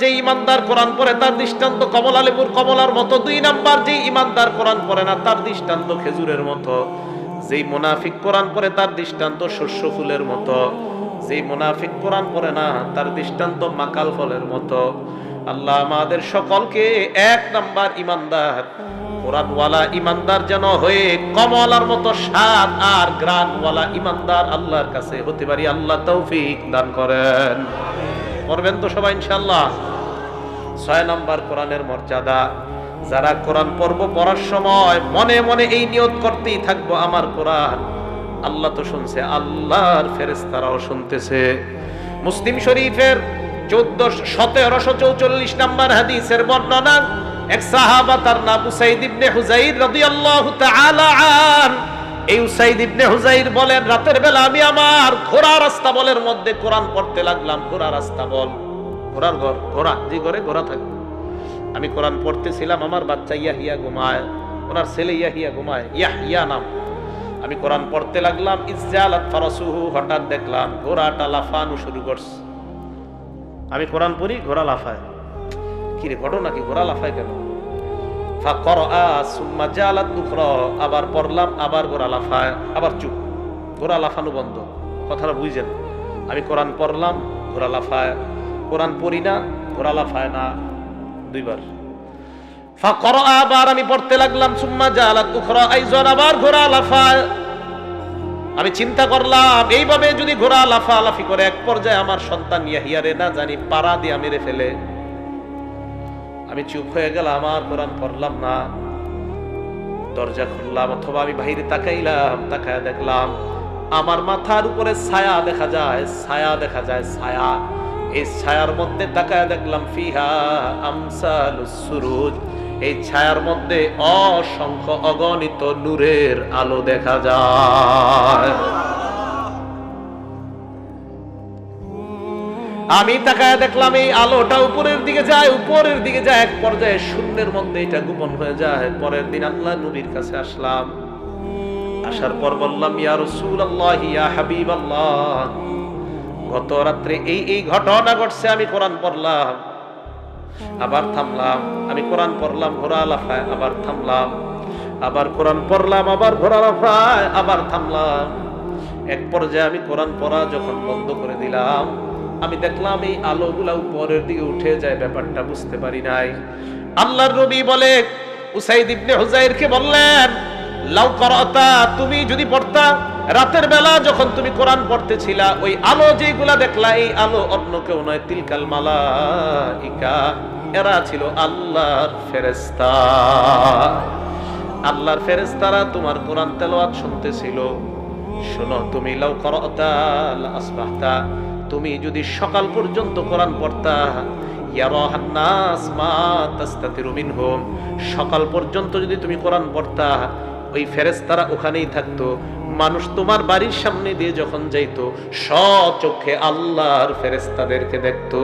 যে ইমানদার কোরআন পড়ে, তার দৃষ্টান্ত কমলা লেবুর কমলার মতো। দুই নাম্বার, যে ইমানদার কোরআন পড়ে না, তার দৃষ্টান্ত খেজুরের মতো। যেই মুনাফিক কোরআন পড়ে, তার দৃষ্টান্ত শস্য ফুলের মতো। যেই মুনাফিক কোরআন পড়ে না, তার দৃষ্টান্ত মাকাল ফলের মতো। আল্লাহ আমাদের সকলকে এক নাম্বার ইমানদার। কোরআনওয়ালা ইমানদার যেন হয়ে কমলার মতো স্বাদ আর গ্রানওয়ালা ইমানদার আল্লাহর কাছে হতে পারি। আল্লাহ তৌফিক দান করেন। করবেন তো সবাই ইনশাল্লাহ ছয় নম্বর কোরআনের মর্যাদা। যারা কোরআন পর্ব পড়ার সময় মনে মনে এই নিয়ত করতেই থাকব আমার কোরআন। আল্লাহ তো শুনছে, আল্লাহর ফেরেস্তারাও শুনতেছে। মুসলিম শরীফের চোদ্দ, সতেরোশো চৌচল্লিশ নাম্বার হাদিসের বর্ণনা, এক সাহাবা তার নাম উসাইদ ইবনে হুজাইর রাদিয়াল্লাহু তাআলা আন। এই উসাইদ ইবনে হুজাইর বলেন, রাতের বেলা আমি আমার ঘোড়া রাস্তা বলের মধ্যে কোরআন পড়তে লাগলাম, ঘোড়া রাস্তা বল। ঘোড়ার ঘর, ঘোড়া, যে ঘরে ঘোড়া থাকে। আমি কোরআন পড়তেছিলাম, আমার বাচ্চা ইয়াহিয়া ঘুমায়, ওনার ছেলে ইয়াহিয়া ঘুমায়, ইয়াহিয়া নাম। আমি কোরআন পড়তে লাগলাম, ইজ্জালাত ফারাসুহু, হঠাৎ দেখলাম ঘোড়াটা লাফানো শুরু করছে। আমি কোরআন পড়ি, ঘোড়া লাফায়। কি রে, ঘটনা কি? ঘোড়া লাফায় কেন? আবার পড়লাম, আবার ঘোড়া লাফায়, আবার চুপ। ঘোড়া লাফানো বন্ধ, কথাটা বুঝছেন আমি কোরআন পড়লাম, ঘোড়া লাফায় কোরআন পড়ি না ঘোড়া লাফায় না দুইবার। ফাকরা আবার আমি পড়তে লাগলাম, সুম্মা জালাত উখরা আইজন আবার ঘোড়া লাফায় আমি চিন্তা করলাম, এইভাবে যদি ঘোড়া লাফালাফি করে, এক পর্যায়ে আমার সন্তান ইয়াহিয়ারে না জানি পাড়া দিয়া মেরে ফেলে। আমি চুপ হয়ে গেলাম, আর কোরআন পড়লাম না। দরজা খুললাম, অথবা আমি বাহিরে তাকাইলাম, তাকায় দেখলাম, আমার মাথার উপরে ছায়া দেখা যায়, ছায়া দেখা যায়, ছায়া। এই ছায়ার মধ্যে তাকায় দেখলাম ফিহা আমসাল সুরুজ। এই ছায়ার মধ্যে অসংখ্য অগণিত নূরের আলো দেখা যায়। আমি তাকায় দেখলাম এই আলোটা উপরের দিকে যায়, উপরের দিকে যায়, এক পর্যায়ে শূন্যের মধ্যে এটা গোপন হয়ে যায়। পরের দিন আল্লাহ নবীর কাছে আসলাম। আসার পর বললাম, ইয়া রাসূলুল্লাহ, ইয়া হাবিবাল্লাহ। গত রাত্রে এই এই ঘটনা ঘটছে, আমি কোরআন পড়লাম, আবার থামলাম, আমি কোরআন পড়লাম ঘোড়া লাফায় আবার থামলাম, আবার কোরআন পড়লাম, আবার ঘোড়া লাফায় আবার থামলাম। এক পর্যায়ে আমি কোরআন পড়া যখন বন্ধ করে দিলাম, আমি দেখলাম এই আলোগুলা উপরের দিকে উঠে যায়, ব্যাপারটা বুঝতে পারি নাই। আল্লাহর নবী বলে, উসাইদ ইবনে হুজাইরকে বললেন লাউ করাতা, তুমি যদি পড়তা, রাতের বেলা যখন তুমি কোরআন পড়তেছিলা, ওই আলো যেগুলা দেখলা, এই আলো অন্য কেউ নয়। তিলকাল মালাইকা, এরা ছিল আল্লাহর ফেরেশতা। আল্লাহর ফেরেশতারা তোমার কোরআন তেলাওয়াত শুনতেছিল। শোনো, তুমি লাউ করতা আসবাহতা, তুমি যদি সকাল পর্যন্ত কোরআন পড়তা সকাল পর্যন্ত যদি তুমি কোরআন পড়তা ওই ফেরেস্তারা ওখানেই থাকতো। মানুষ তোমার বাড়ির সামনে দিয়ে যখন যাইতো স্বচক্ষে আল্লাহর ফেরেস্তাদেরকে দেখতো।